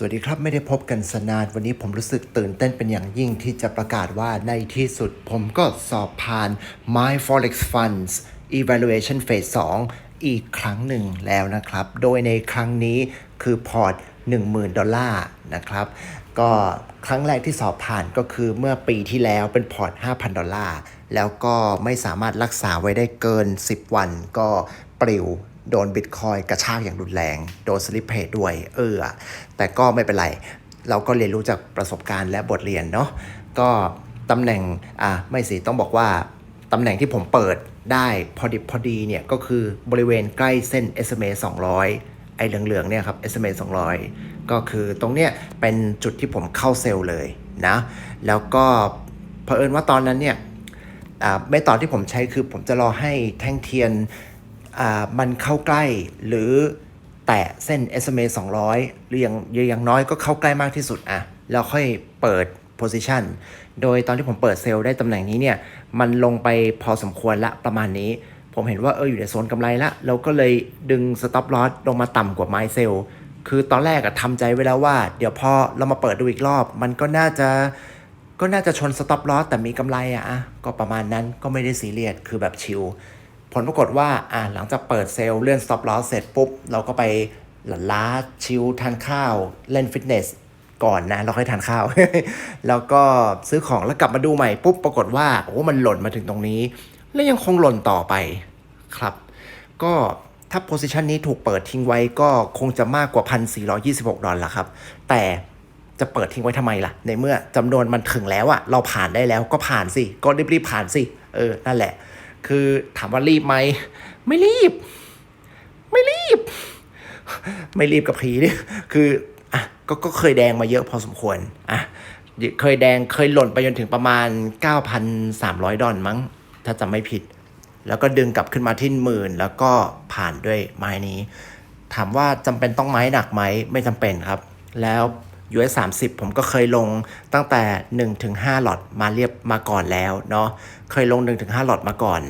สวัสดีครับ ไม่ได้พบกันสนานวันนี้ผมรู้สึกตื่นเต้นเป็นอย่างยิ่งที่จะประกาศว่าในที่สุดผมก็สอบผ่าน My Forex Funds Evaluation Phase 2 อีกครั้งหนึ่งแล้วนะครับ โดยในครั้งนี้คือพอร์ต 10,000 ดอลลาร์นะครับ ก็ครั้งแรกที่สอบผ่านก็คือเมื่อปีที่แล้วเป็นพอร์ต 5,000 ดอลลาร์แล้วก็ไม่สามารถรักษาไว้ได้เกิน 10 วัน ก็ ปลิว โดนบิตคอยกระชากอย่างรุนแรง โดนสลิปเพจด้วย เออ แต่ก็ไม่เป็นไร เราก็เรียนรู้จากประสบการณ์และบทเรียนเนาะก็ตำแหน่งอะไม่สิต้องบอกว่าตำแหน่งที่ผมเปิดได้พอดิบพอดีเนี่ยก็คือบริเวณใกล้เส้น SMA 200 ไอ้เหลืองๆเนี่ยครับ SMA 200 ก็คือตรงเนี้ยเป็นจุดที่ผมเข้าเซลล์เลยนะ แล้วก็เผอิญว่าตอนนั้นเนี่ยอ่าไม่ตอนที่ผมใช้คือผมจะรอให้แท่งเทียน มันเข้าใกล้หรือแตะเส้น SMA 200 หรืออย่างอย่างน้อยก็เข้าใกล้มากที่สุดอะแล้วค่อยเปิด position โดยตอนที่ผมเปิดเซลล์ได้ตำแหน่งนี้เนี่ย มันลงไปพอสมควรละประมาณนี้ ผมเห็นว่าเอออยู่ในโซนกำไรละเราก็เลยดึง stop loss ลงมาต่ำกว่าไม้เซลคือตอนแรกอะทำใจไว้แล้วว่า เดี๋ยวพอเรามาเปิดดูอีกรอบ มันก็น่าจะก็น่าจะชนสต็อปลอสแต่มีกำไรอะอะก็ประมาณนั้นก็ไม่ได้ซีเรียสคือแบบชิล ผลปรากฏว่าอะหลังจากเปิดเซลล์เลื่อนสต็อปลอสเสร็จปุ๊บ เราก็ไปหลันล้าชิลทานข้าว เล่นฟิตเนสก่อนนะเราค่อยทานข้าว แล้วก็ซื้อของแล้วกลับมาดูใหม่ปุ๊บปรากฏว่าโอ้มันหล่นมาถึงตรงนี้ แล้วยังคงหล่นต่อไปครับ ก็ถ้าโพซิชันนี้ถูกเปิดทิ้งไว้ก็คงจะมากกว่า 1,426 ดอลลาร์ครับ แต่จะเปิดทิ้งไว้ทำไมล่ะ ในเมื่อจำนวนมันถึงแล้วอะเราผ่านได้แล้วก็ผ่านสิ ก็รีบๆผ่านสิ เออ นั่นแหละ คือถามว่ารีบไหม ไม่รีบ ไม่รีบ ไม่รีบกับผีนี่คืออะก็ก็เคยแดงมาเยอะพอสมควรอะเคยแดงเคยหล่นไปจนถึงประมาณ 9,300 ดอลมั้ง ถ้าจำไม่ผิด แล้วก็ดึงกลับขึ้นมาที่หมื่น แล้วก็ผ่านด้วยไม้นี้ ถามว่าจำเป็นต้องไม้หนักไหมไม่จำเป็นครับ แล้ว US 30 ผมก็เคยลงตั้งแต่ 1-5 หลอดมาเรียบมาก่อนแล้วเนาะเคยลง 1-5 หลอดมาก่อน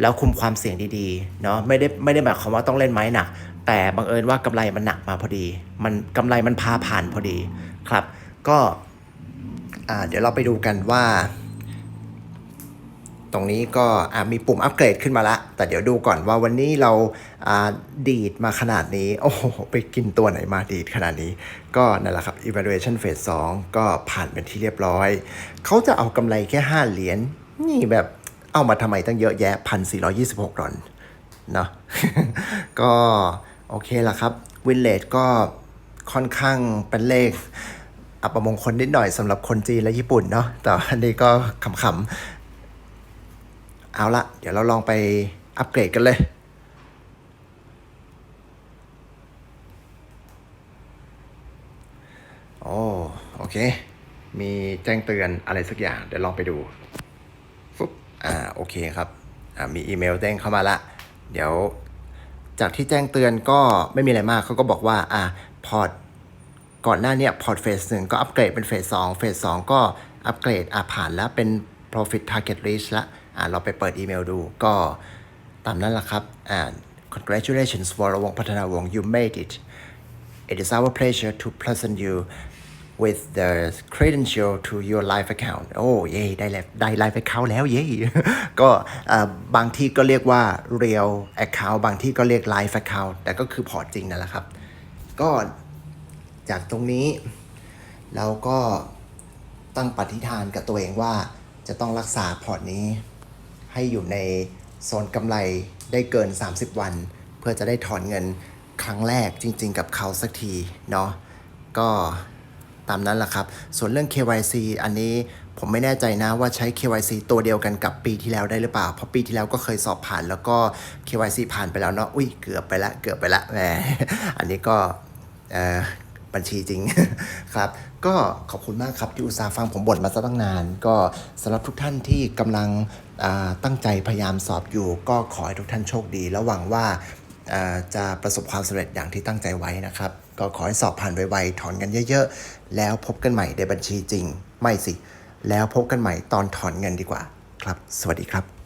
แล้วคุมความเสี่ยงดีๆเนาะไม่ได้ไม่ได้หมายความว่าต้องเล่นไม้หนัก แต่บังเอิญว่ากำไรมันหนักมาพอดี มันกำไรมันพาผ่านพอดีครับ ก็อ่าเดี๋ยวเราไปดูกันว่า ตรงนี้ก็มีปุ่มอัปเกรดขึ้นมาละ แต่เดี๋ยวดูก่อนว่าวันนี้เราอ่าดีดมาขนาดนี้ โอ้โห ไปกินตัวไหนมาดีดขนาดนี้ ก็นั่นแหละครับ evaluation phase 2 ก็ผ่านเป็นที่เรียบร้อย เขาจะเอากำไรแค่ 5 เหรียญ นี่แบบเอามาทำไมตั้งเยอะแยะ 1,426ดอลเนาะก็โอเคละครับ วินเลดก็ค่อนข้างเป็นเลขอัปมงคลนิดหน่อยสำหรับคนจีนและญี่ปุ่นเนาะแต่อันนี้ก็ขำๆ เอาละเดี๋ยวเราลองไปอัปเกรดกันเลย โอ้โอเค มีแจ้งเตือนอะไรสักอย่าง เดี๋ยวลองไปดูฟุ๊บอ่าโอเคครับอ่ามีอีเมลแจ้งเข้ามาละ เดี๋ยวจากที่แจ้งเตือนก็ไม่มีอะไรมากเขาก็บอกว่าอ่าพอร์ตก่อนหน้าเนี้พอร์ตเฟสหนึ่งก็อัปเกรดเป็นเฟสสองเฟสสองก็อัปเกรดอะผ่านแล้วเป็น profit target reach ละ อะเราไปเปิดอีเมลดูก็ตามนั้นแหละครับอ่า congratulations วรวงพัฒนาวง you made it it is our pleasure to present you with the credential to your live account โอ้เย่ได้แล้วได้ live account แล้วเย่ก็บางที่ก็เรียกว่า real account บางที่ก็เรียก live account แต่ก็คือพอร์ตจริงนั่นแหละครับ ก็จากตรงนี้ เราก็ตั้งปฏิฐานกับตัวเองว่าจะต้องรักษาพอร์ตนี้ ให้อยู่ในโซนกำไรได้เกิน 30 วัน เพื่อจะได้ถอนเงินครั้งแรกจริง ๆ กับเขาสักทีเนาะก็ตามนั้นแหละครับ ส่วนเรื่อง KYC อันนี้ผมไม่แน่ใจนะว่าใช้ KYC ตัวเดียวกันกับปีที่แล้วได้หรือเปล่า เพราะปีที่แล้วก็เคยสอบผ่านแล้วก็ KYC ผ่านไปแล้วเนาะ อุ้ยเกือบไปละ เกือบไปละแหม อันนี้ก็เออ บัญชีจริงครับ ก็ขอบคุณมากครับที่อุตส่าห์ฟังผมบ่นมาซะตั้งนาน ก็สำหรับทุกท่านที่กำลังตั้งใจพยายามสอบอยู่ ก็ขอให้ทุกท่านโชคดี และหวังว่าอ่าจะประสบความสำเร็จอย่างที่ตั้งใจไว้นะครับ ก็ขอให้สอบผ่านไวๆถอนกันเยอะ ๆ แล้วพบกันใหม่ในบัญชีจริง ไม่สิ แล้วพบกันใหม่ตอนถอนเงินดีกว่า ครับ สวัสดีครับ